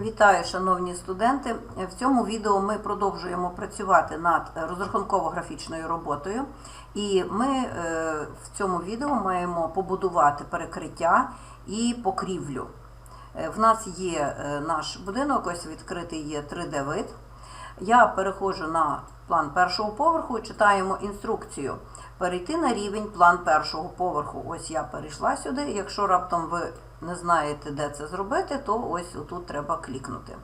Вітаю, шановні студенти. В цьому відео ми продовжуємо працювати над розрахунково-графічною роботою, і ми е, в цьому відео маємо побудувати перекриття і покрівлю. Е, В нас є е, наш будинок, ось відкритий є 3D-вид. Я переходжу на план першого поверху, читаємо інструкцію. Перейти на рівень план першого поверху. Ось я перейшла сюди. Якщо раптом ви не знаєте, де це зробити, то ось тут треба клікнути.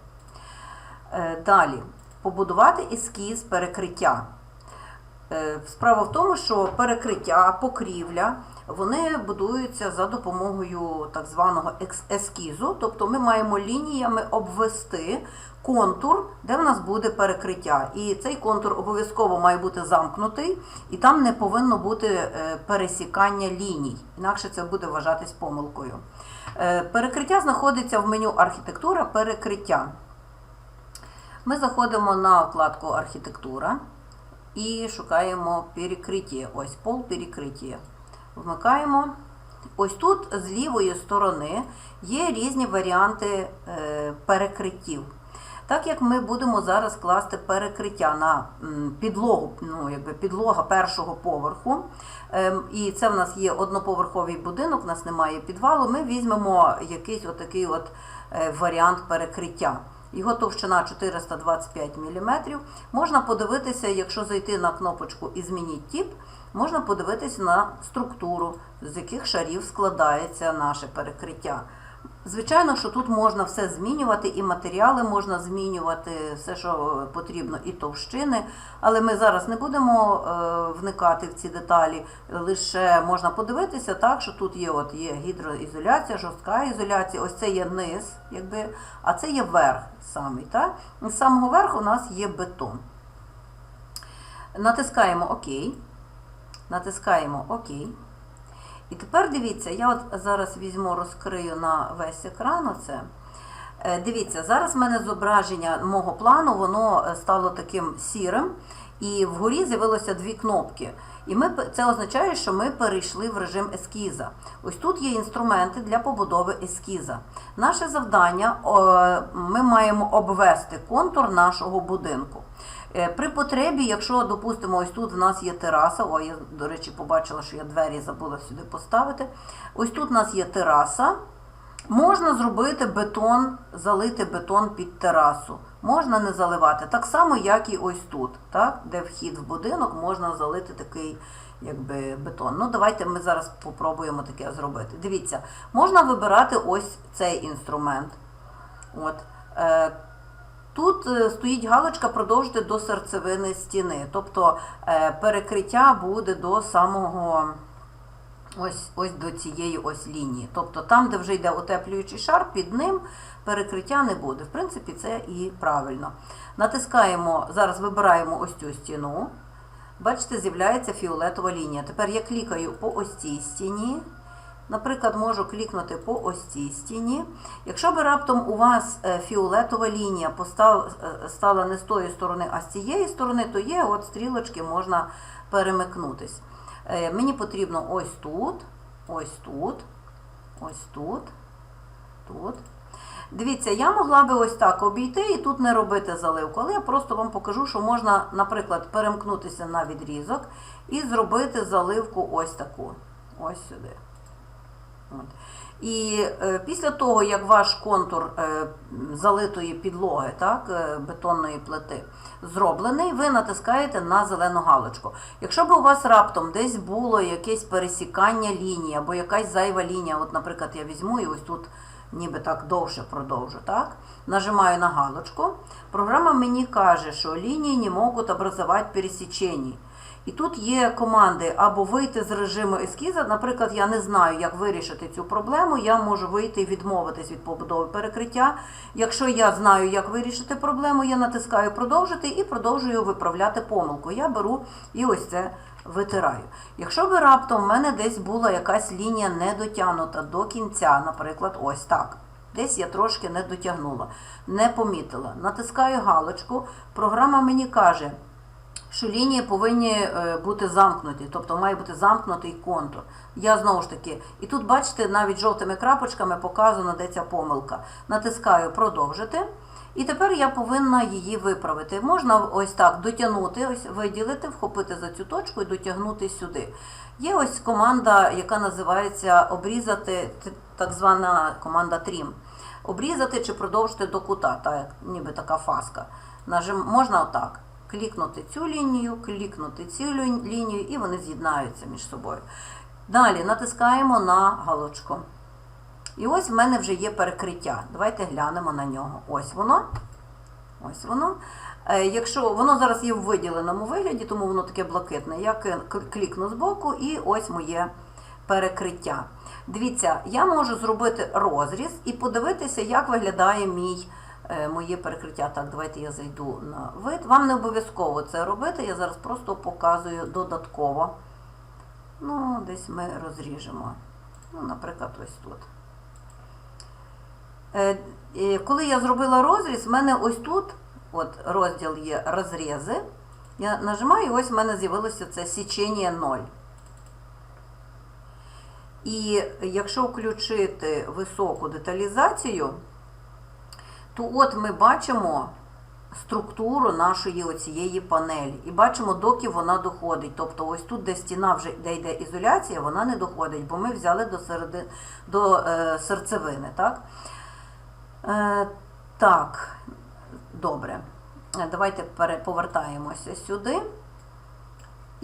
Е, Далі побудувати ескіз перекриття. Е, Справа в тому, що перекриття, покрівля, вони будуються за допомогою так званого ескізу. Тобто ми маємо лініями обвести контур, де в нас буде перекриття. І цей контур обов'язково має бути замкнутий, і там не повинно бути е, пересікання ліній, інакше це буде вважатись помилкою. Е, Перекриття знаходиться в меню архітектура перекриття. Ми заходимо на вкладку архітектура і шукаємо перекриття. Ось пол перекриття. Вмикаємо. Ось тут з лівої сторони є різні варіанти е, перекриттів. Так як ми будемо зараз класти перекриття на підлогу, ну якби підлога першого поверху, ем, і це в нас є одноповерховий будинок, у нас немає підвалу, ми візьмемо якийсь отакий от е, варіант перекриття. Його товщина 425 мм. Можна подивитися, якщо зайти на кнопочку і змініть тип, можна подивитися на структуру, з яких шарів складається наше перекриття. Звичайно, що тут можна все змінювати, і матеріали можна змінювати, все, що потрібно, і товщини. Але ми зараз не будемо е, вникати в ці деталі. Лише можна подивитися так, що тут є, от, є гідроізоляція, жорстка ізоляція, ось це є низ, якби, а це є верх самий. Так? З самого верху у нас є бетон. Натискаємо ОК. Натискаємо ОК. І тепер дивіться, я от зараз візьму, розкрию на весь екран оце. Е, Дивіться, зараз в мене зображення мого плану, воно е, стало таким сірим, і вгорі з'явилося дві кнопки. І ми, це означає, що ми перейшли в режим ескіза. Ось тут є інструменти для побудови ескіза. Наше завдання ми маємо обвести контур нашого будинку. Е, При потребі, якщо, допустимо, ось тут в нас є тераса, о, я, до речі, побачила, що я двері забула сюди поставити. Ось тут у нас є тераса. Можна зробити бетон, залити бетон під терасу. Можна не заливати. Так само, як і ось тут, так? де вхід в будинок, можна залити такий якби, бетон. Ну, давайте ми зараз попробуємо таке зробити. Дивіться, можна вибирати ось цей інструмент. От. Тут е, стоїть галочка продовжити до серцевини стіни. Тобто е, перекриття буде до самого ось, ось до цієї ось лінії. Тобто там, де вже йде утеплюючий шар, під ним перекриття не буде. В принципі, це і правильно. Натискаємо, зараз вибираємо ось цю стіну. Бачите, з'являється фіолетова лінія. Тепер я клікаю по ось цій стіні. Наприклад, можу клікнути по ось цій стіні. Якщо би раптом у вас е, фіолетова лінія е, стала не з тої сторони, а з цієї сторони, то є от стрілочки, можна перемикнутись. Е, Мені потрібно ось тут, ось тут, ось тут, тут. Дивіться, я могла би ось так обійти і тут не робити заливку, але я просто вам покажу, що можна, наприклад, перемкнутися на відрізок і зробити заливку ось таку. Ось сюди. І е, після того, як ваш контур е, залитої підлоги, так, е, бетонної плити, зроблений, ви натискаєте на зелену галочку. Якщо б у вас раптом десь було якесь пересікання лінії або якась зайва лінія, от, наприклад, я візьму і ось тут ніби так довше продовжу, так, нажимаю на галочку, програма мені каже, що лінії не можуть образувати пересічення. І тут є команди або вийти з режиму ескіза. Наприклад, я не знаю, як вирішити цю проблему. Я можу вийти і відмовитись від побудови перекриття. Якщо я знаю, як вирішити проблему, я натискаю продовжити і продовжую виправляти помилку. Я беру і ось це витираю. Якщо би раптом в мене десь була якась лінія не дотягнута до кінця, наприклад, ось так. Десь я трошки не дотягнула, не помітила. Натискаю галочку, програма мені каже що лінії повинні е, бути замкнуті, тобто має бути замкнутий контур. Я знову ж таки, і тут, бачите, навіть жовтими крапочками показано, де ця помилка. Натискаю продовжити. І тепер я повинна її виправити. Можна ось так дотягнути, ось виділити, вхопити за цю точку і дотягнути сюди. Є ось команда, яка називається обрізати, так звана команда Trim. Обрізати чи продовжити до кута, так, ніби така фаска. Можна отак. Клікнути цю лінію, клікнути цю лінію, і вони з'єднаються між собою. Далі натискаємо на галочку. І ось в мене вже є перекриття. Давайте глянемо на нього. Ось воно. Ось воно. Е, Якщо воно зараз є в виділеному вигляді, тому воно таке блакитне. Я клікну збоку і ось моє перекриття. Дивіться, я можу зробити розріз і подивитися, як виглядає мій, моє перекриття. Так, давайте я зайду на вид. Вам не обов'язково це робити, я зараз просто показую додатково. Ну, десь ми розріжемо. Ну, наприклад, ось тут. Е, е, Коли я зробила розріз, в мене ось тут от розділ є розрізи. Я нажимаю, і ось в мене з'явилося це січення 0. І якщо включити високу деталізацію, то от ми бачимо структуру нашої оцієї панелі. І бачимо, доки вона доходить. Тобто ось тут, де стіна вже де йде ізоляція, вона не доходить, бо ми взяли до, середи, до е, серцевини. Так? Е, так, добре. Давайте повертаємося сюди.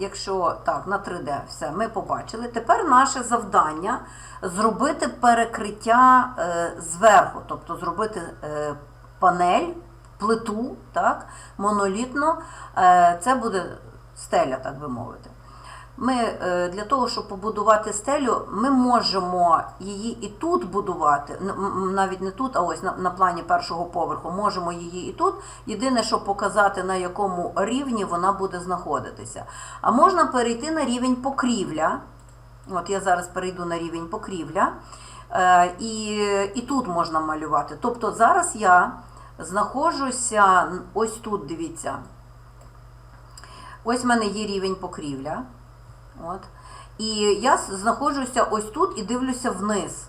Якщо так, на 3D все, ми побачили. Тепер наше завдання зробити перекриття е, зверху, тобто зробити е, панель, плиту, так, монолітно. Е, це буде стеля, так би мовити. Ми е, для того, щоб побудувати стелю, ми можемо її і тут будувати, навіть не тут, а ось на, на плані першого поверху. Можемо її і тут. Єдине, що показати, на якому рівні вона буде знаходитися. А можна перейти на рівень покрівля. От я зараз перейду на рівень покрівля. Е, і, і тут можна малювати. Тобто зараз я знаходжуся ось тут, дивіться. Ось в мене є рівень покрівля. От. І я знаходжуся ось тут і дивлюся вниз.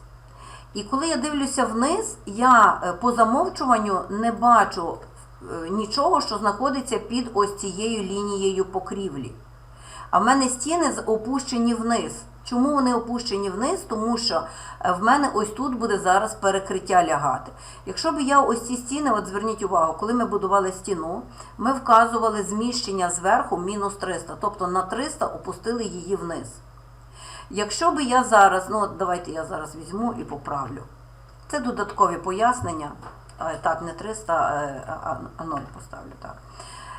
І коли я дивлюся вниз, я е, по замовчуванню не бачу е, нічого, що знаходиться під ось цією лінією покрівлі. А в мене стіни опущені вниз. Чому вони опущені вниз? Тому що е, в мене ось тут буде зараз перекриття лягати. Якщо б я ось ці стіни, от зверніть увагу, коли ми будували стіну, ми вказували зміщення зверху мінус 300, тобто на 300 опустили її вниз. Якщо би я зараз, ну от давайте я зараз візьму і поправлю. Це додаткові пояснення. Так, не 300, е, а 0 поставлю. так.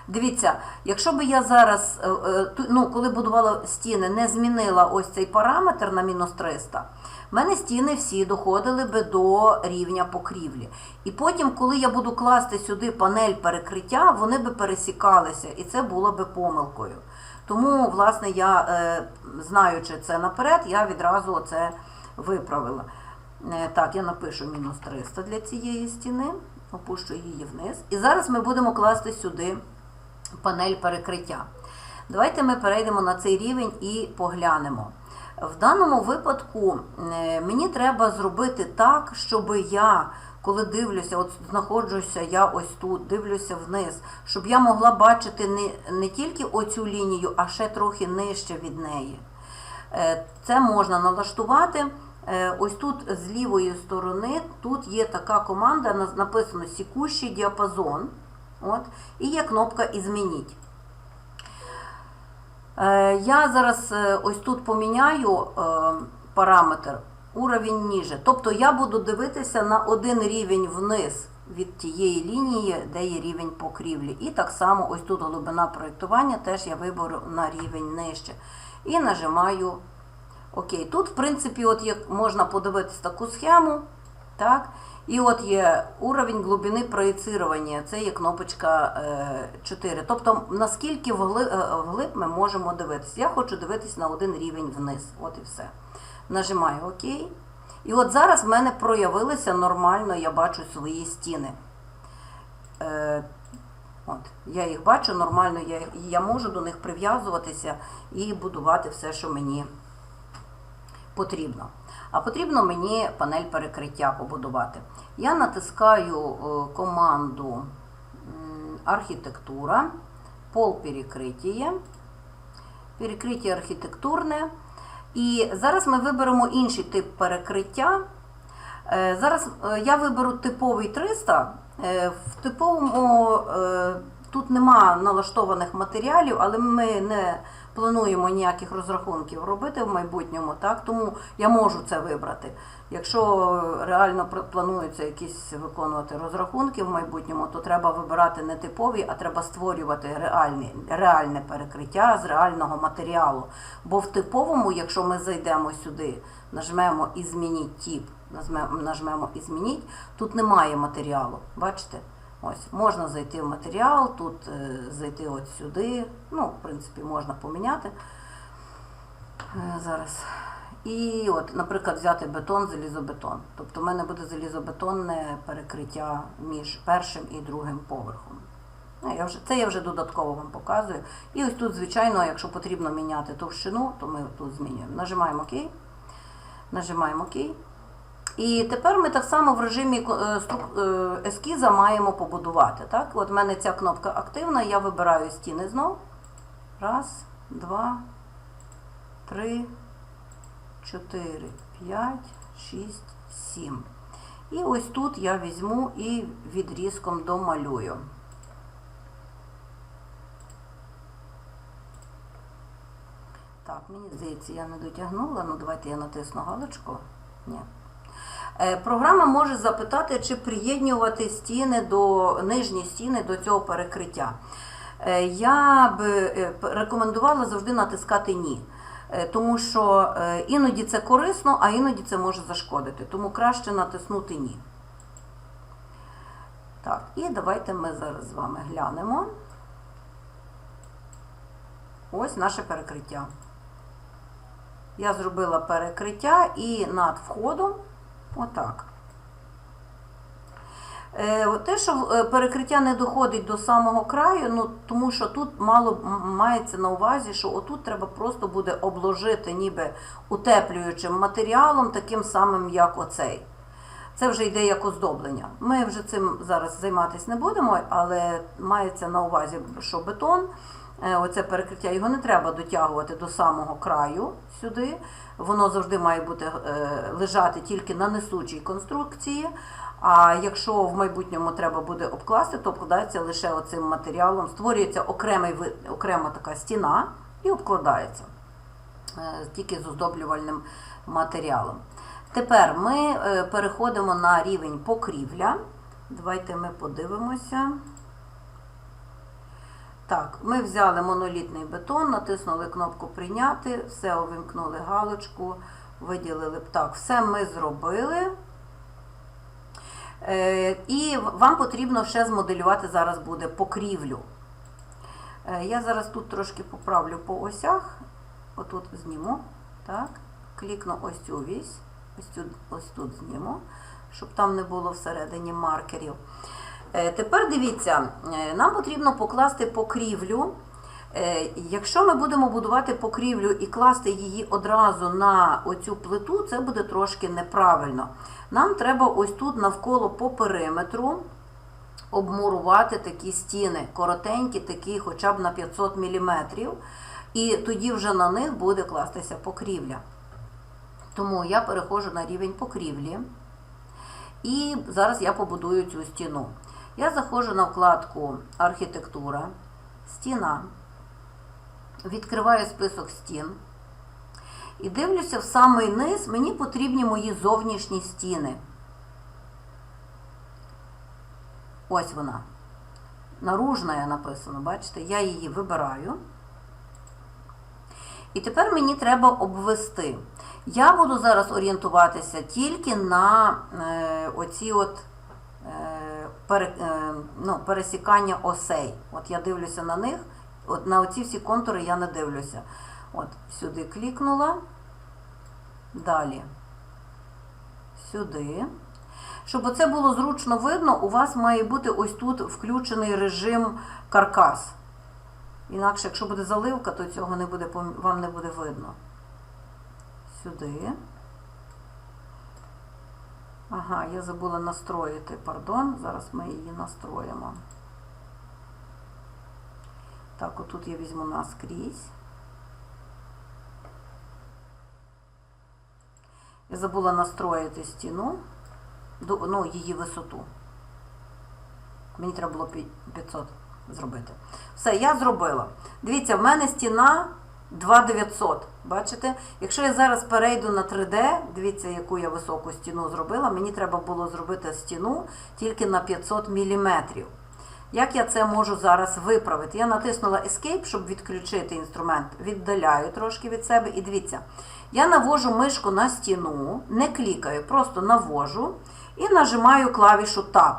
Дивіться, якщо би я зараз, е, е, ну, коли будувала стіни, не змінила ось цей параметр на мінус 300, в мене стіни всі доходили би до рівня покрівлі. І потім, коли я буду класти сюди панель перекриття, вони би пересікалися, і це було би помилкою. Тому, власне, я, е, знаючи це наперед, я відразу це виправила. Так, я напишу мінус 300 для цієї стіни, опущу її вниз. І зараз ми будемо класти сюди панель перекриття. Давайте ми перейдемо на цей рівень і поглянемо. В даному випадку е, мені треба зробити так, щоб я, коли дивлюся, от знаходжуся я ось тут, дивлюся вниз, щоб я могла бачити не, не тільки оцю лінію, а ще трохи нижче від неї. Е, Це можна налаштувати. Е, Ось тут з лівої сторони тут є така команда, написано сікущий діапазон. От, і є кнопка Ізмініть. Е, Я зараз е, ось тут поміняю е, параметр уровень ніже. Тобто я буду дивитися на один рівень вниз від тієї лінії, де є рівень покрівлі. І так само ось тут глибина проєктування теж я виберу на рівень нижче. І нажимаю Окей. Тут, в принципі, от є, можна подивитися таку схему. Так? І от є уровень глибини проєцировання, це є кнопочка е, 4. Тобто, наскільки вглиб, е, ми можемо дивитися. Я хочу дивитися на один рівень вниз. От і все. Нажимаю ОК. І от зараз в мене проявилися нормально, я бачу свої стіни. Е, От, я їх бачу нормально, я, я можу до них прив'язуватися і будувати все, що мені потрібно. А потрібно мені панель перекриття побудувати. Я натискаю е, команду архітектура, пол перекриття, перекриття архітектурне. І зараз ми виберемо інший тип перекриття. Е, Зараз е, я виберу типовий 300. Е, В типовому тут нема налаштованих матеріалів, але ми не плануємо ніяких розрахунків робити в майбутньому, так? тому я можу це вибрати. Якщо реально плануються якісь виконувати розрахунки в майбутньому, то треба вибирати не типові, а треба створювати реальні, реальне перекриття з реального матеріалу. Бо в типовому, якщо ми зайдемо сюди, нажмемо і змініть нажмемо, нажмемо і змініть, тут немає матеріалу. Бачите? Ось, можна зайти в матеріал, тут е, зайти от сюди. Ну, в принципі, можна поміняти. Е, зараз. І от, наприклад, взяти бетон, залізобетон. Тобто в мене буде залізобетонне перекриття між першим і другим поверхом. Ну, я вже, це я вже додатково вам показую. І ось тут, звичайно, якщо потрібно міняти товщину, то ми тут змінюємо. Нажимаємо ОК. Нажимаємо ОК. І тепер ми так само в режимі е, е, ескіза маємо побудувати. Так? От в мене ця кнопка активна, я вибираю стіни знов. Раз, два, три, чотири, п'ять, шість, сім. І ось тут я візьму і відрізком домалюю. Так, мені здається, я не дотягнула. Ну, давайте я натисну галочку. Ні. Е, Програма може запитати, чи приєднувати стіни до нижні стіни до цього перекриття. Е, Я би е, рекомендувала завжди натискати ні. Тому що іноді це корисно, а іноді це може зашкодити. Тому краще натиснути ні. Так, і давайте ми зараз з вами глянемо. Ось наше перекриття. Я зробила перекриття і над входом отак. Е, Те, що е, перекриття не доходить до самого краю, ну, тому що тут мало мається на увазі, що отут треба просто буде обложити ніби утеплюючим матеріалом, таким самим, як оцей. Це вже йде як оздоблення. Ми вже цим зараз займатися не будемо, але мається на увазі, що бетон, оце перекриття, його не треба дотягувати до самого краю сюди. Воно завжди має бути е, лежати тільки на несучій конструкції. А якщо в майбутньому треба буде обкласти, то обкладається лише оцим матеріалом, створюється окремий окрема така стіна і обкладається е, тільки з оздоблювальним матеріалом. Тепер ми е, переходимо на рівень покрівля. Давайте ми подивимося. Так, ми взяли монолітний бетон, натиснули кнопку Прийняти, все увімкнули галочку, виділили так. Все ми зробили. Е, І вам потрібно ще змоделювати зараз буде покрівлю. Е, Я зараз тут трошки поправлю по осях. Отут зніму. Так. Клікну ось цю вісь. Ось, цю, ось тут зніму, щоб там не було всередині маркерів. Е, Тепер дивіться, е, нам потрібно покласти покрівлю. Е, Якщо ми будемо будувати покрівлю і класти її одразу на оцю плиту, це буде трошки неправильно. Нам треба ось тут навколо по периметру обмурувати такі стіни, коротенькі, такі хоча б на 500 мм, і тоді вже на них буде кластися покрівля. Тому я переходжу на рівень покрівлі. І зараз я побудую цю стіну. Я заходжу на вкладку Архітектура, стіна, відкриваю список стін. І дивлюся в самий низ, мені потрібні мої зовнішні стіни. Ось вона. Наружна написано, бачите, я її вибираю. І тепер мені треба обвести. Я буду зараз орієнтуватися тільки на е, оці от е, ну, пересікання осей. От я дивлюся на них, от на оці всі контури я не дивлюся. От сюди клікнула, далі сюди. Щоб оце було зручно видно, у вас має бути ось тут включений режим каркас. Інакше, якщо буде заливка, то цього не буде, вам не буде видно. Сюди. Ага, я забула настроїти, пардон. Зараз ми її настроїмо. Так, отут я візьму наскрізь. Я забула настроїти стіну, ну, її висоту. Мені треба було 500 зробити. Все, я зробила. Дивіться, в мене стіна 2900. Бачите? Якщо я зараз перейду на 3D, дивіться, яку я високу стіну зробила. Мені треба було зробити стіну тільки на 500 мм. Як я це можу зараз виправити? Я натиснула Escape, щоб відключити інструмент. Віддаляю трошки від себе. І дивіться, я навожу мишку на стіну, не клікаю, просто навожу і нажимаю клавішу Tab.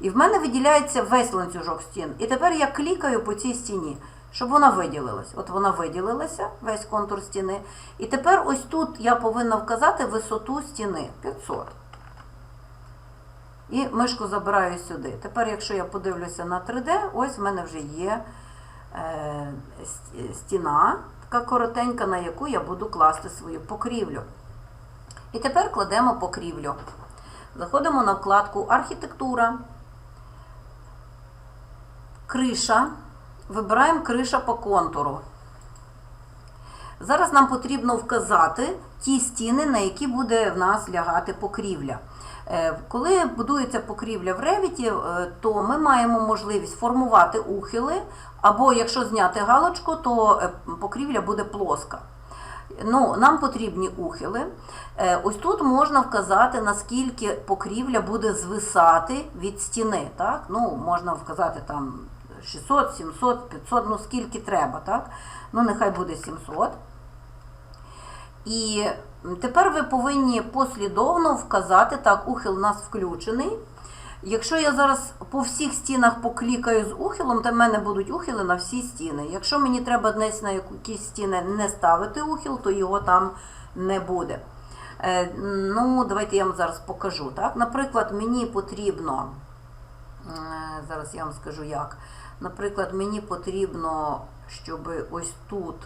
І в мене виділяється весь ланцюжок стін. І тепер я клікаю по цій стіні, щоб вона виділилась. От вона виділилася, весь контур стіни. І тепер ось тут я повинна вказати висоту стіни 500. І мишку забираю сюди. Тепер, якщо я подивлюся на 3D, ось в мене вже є е, стіна, така коротенька, на яку я буду класти свою покрівлю. І тепер кладемо покрівлю. Заходимо на вкладку Архітектура, Криша. Вибираємо криша по контуру. Зараз нам потрібно вказати ті стіни, на які буде в нас лягати покрівля. Е, Коли будується покрівля в ревіті, е, то ми маємо можливість формувати ухили, або якщо зняти галочку, то е, покрівля буде плоска. Ну, нам потрібні ухили. Ось тут можна вказати, наскільки покрівля буде звисати від стіни. Так? Ну, можна вказати там 600, 700, 500, ну скільки треба. Так? Ну, нехай буде 700. І тепер ви повинні послідовно вказати, так, ухил у нас включений. Якщо я зараз по всіх стінах поклікаю з ухилом, то в мене будуть ухили на всі стіни. Якщо мені треба десь на якісь стіни не ставити ухил, то його там не буде. Е, ну, давайте я вам зараз покажу. Так? Наприклад, мені потрібно, е, зараз я вам скажу як. Наприклад, мені потрібно, щоб ось тут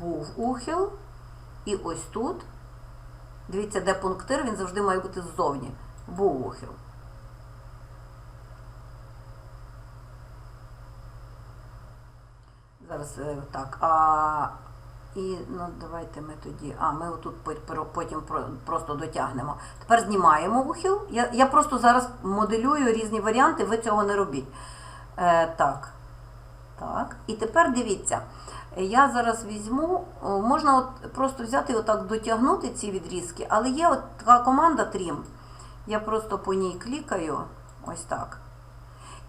був ухил, і ось тут. Дивіться, де пунктир, він завжди має бути ззовні. Був ухил. Зараз е, так. А, і ну, давайте ми тоді. А, ми отут потім просто дотягнемо. Тепер знімаємо ухил. Я, я просто зараз моделюю різні варіанти, ви цього не робіть. Е, так. Так. І тепер дивіться. Я зараз візьму, можна от просто взяти і отак дотягнути ці відрізки, але є от така команда Trim. Я просто по ній клікаю, ось так.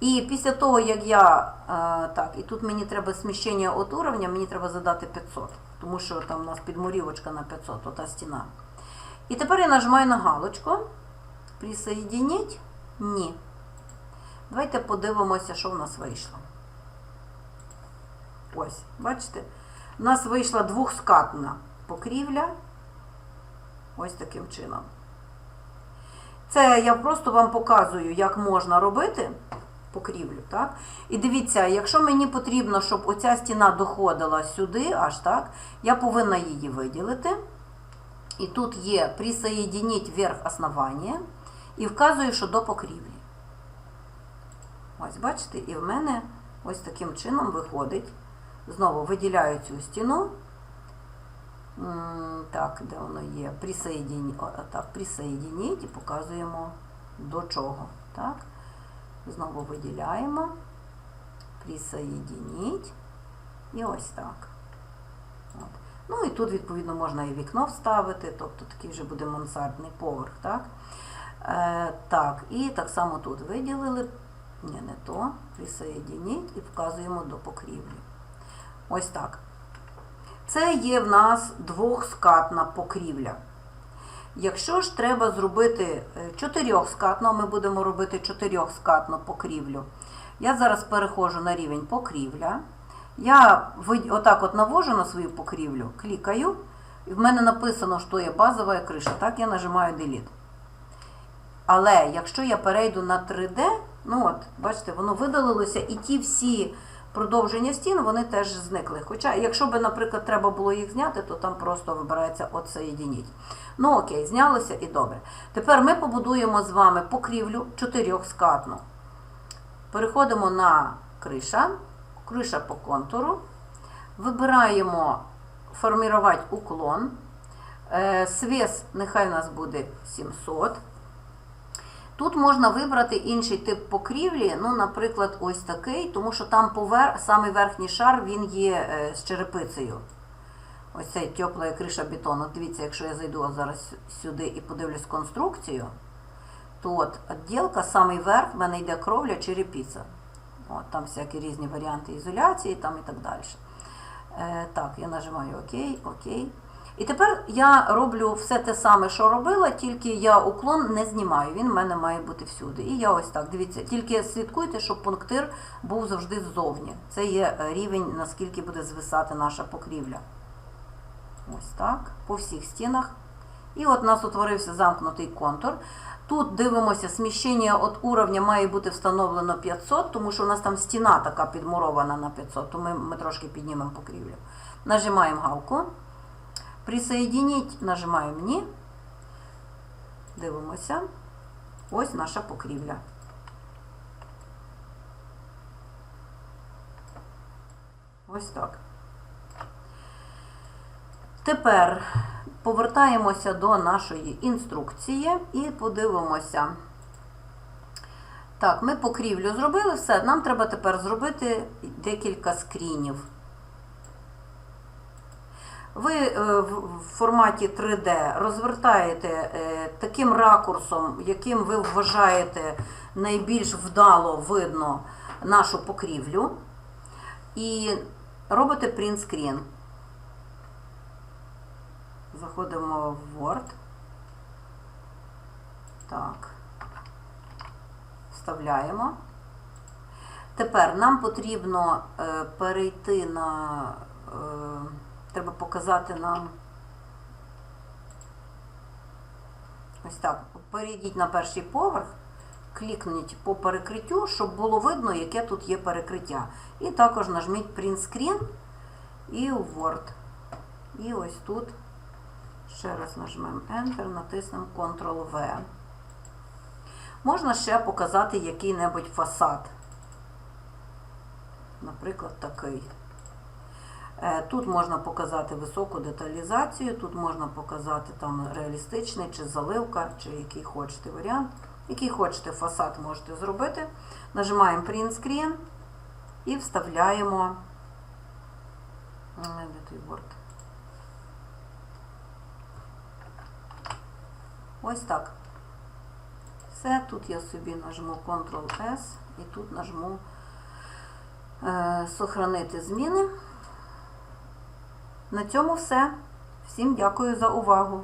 І після того, як я е, так, і тут мені треба сміщення от уровня, мені треба задати 500, тому що там у нас підмурівочка на 500, ота стіна. І тепер я нажимаю на галочку. Присоединіть? Ні. Давайте подивимося, що в нас вийшло. Ось, бачите? У нас вийшла двохскатна покрівля. Ось таким чином. Це я просто вам показую, як можна робити покрівлю. Так? І дивіться, якщо мені потрібно, щоб оця стіна доходила сюди, аж так, я повинна її виділити. І тут є присоединіть верх основання і вказую, що до покрівлі. Ось, бачите, і в мене ось таким чином виходить. Знову виділяю цю стіну. Так, де воно є? Присоединіть і показуємо до чого. Так? Знову виділяємо. Присоединіть. І ось так. От. Ну і тут, відповідно, можна і вікно вставити, тобто такий вже буде мансардний поверх. Так, е, так і так само тут виділили. Ні, не то. Присоединіть і вказуємо до покрівлі. Ось так. Це є в нас двохскатна покрівля. Якщо ж треба зробити е, чотирьохскатну, ми будемо робити чотирьохскатну покрівлю. Я зараз переходжу на рівень покрівля. Я отак от навожу на свою покрівлю, клікаю, і в мене написано, що є базова криша. Так, я нажимаю Delete. Але якщо я перейду на 3D, ну от, бачите, воно видалилося, і ті всі продовження стін, вони теж зникли. Хоча, якщо би, наприклад, треба було їх зняти, то там просто вибирається «Отсоєдініть». Ну окей, знялося і добре. Тепер ми побудуємо з вами покрівлю чотирьохскатну. Переходимо на криша, криша по контуру. Вибираємо формувати уклон. Е, Свес нехай у нас буде 700. Тут можна вибрати інший тип покрівлі, ну, наприклад, ось такий, тому що там повер... самий верхній шар він є е, з черепицею. Ось цей тепла криша бетону. Дивіться, якщо я зайду зараз сюди і подивлюсь конструкцію, то от відділка, самий верх, в мене йде кровля черепиця. От, там всякі різні варіанти ізоляції там і так далі. Е, так, я нажимаю ОК, ОК. І тепер я роблю все те саме, що робила, тільки я уклон не знімаю. Він в мене має бути всюди. І я ось так, дивіться, тільки слідкуйте, щоб пунктир був завжди ззовні. Це є е, рівень, наскільки буде звисати наша покрівля. Ось так, по всіх стінах. І от у нас утворився замкнутий контур. Тут дивимося, сміщення від уровня має бути встановлено 500, тому що у нас там стіна така підмурована на 500, то ми, ми трошки піднімемо покрівлю. Нажимаємо галку. Присоединіть, нажимаємо ні. Дивимося. Ось наша покрівля. Ось так. Тепер повертаємося до нашої інструкції і подивимося. Так, ми покрівлю зробили все. Нам треба тепер зробити декілька скрінів. Ви е, в форматі 3D розвертаєте е, таким ракурсом, яким ви вважаєте найбільш вдало видно нашу покрівлю, і робите принтскрін. Заходимо в Word. Так. Вставляємо. Тепер нам потрібно е, перейти на. Треба показати нам. Ось так. Перейдіть на перший поверх, клікніть по перекриттю, щоб було видно, яке тут є перекриття. І також нажміть Print Screen і Word. І ось тут. Ще раз нажмемо Enter, натиснемо Ctrl-V. Можна ще показати який-небудь фасад. Наприклад, такий. Е, Тут можна показати високу деталізацію, тут можна показати там реалістичний, чи заливка, чи який хочете варіант. Який хочете фасад можете зробити. Нажимаємо Print Screen і вставляємо. Ось так. Все, тут я собі нажму Ctrl-S і тут нажму е, Сохранити зміни. На цьому все. Всім дякую за увагу.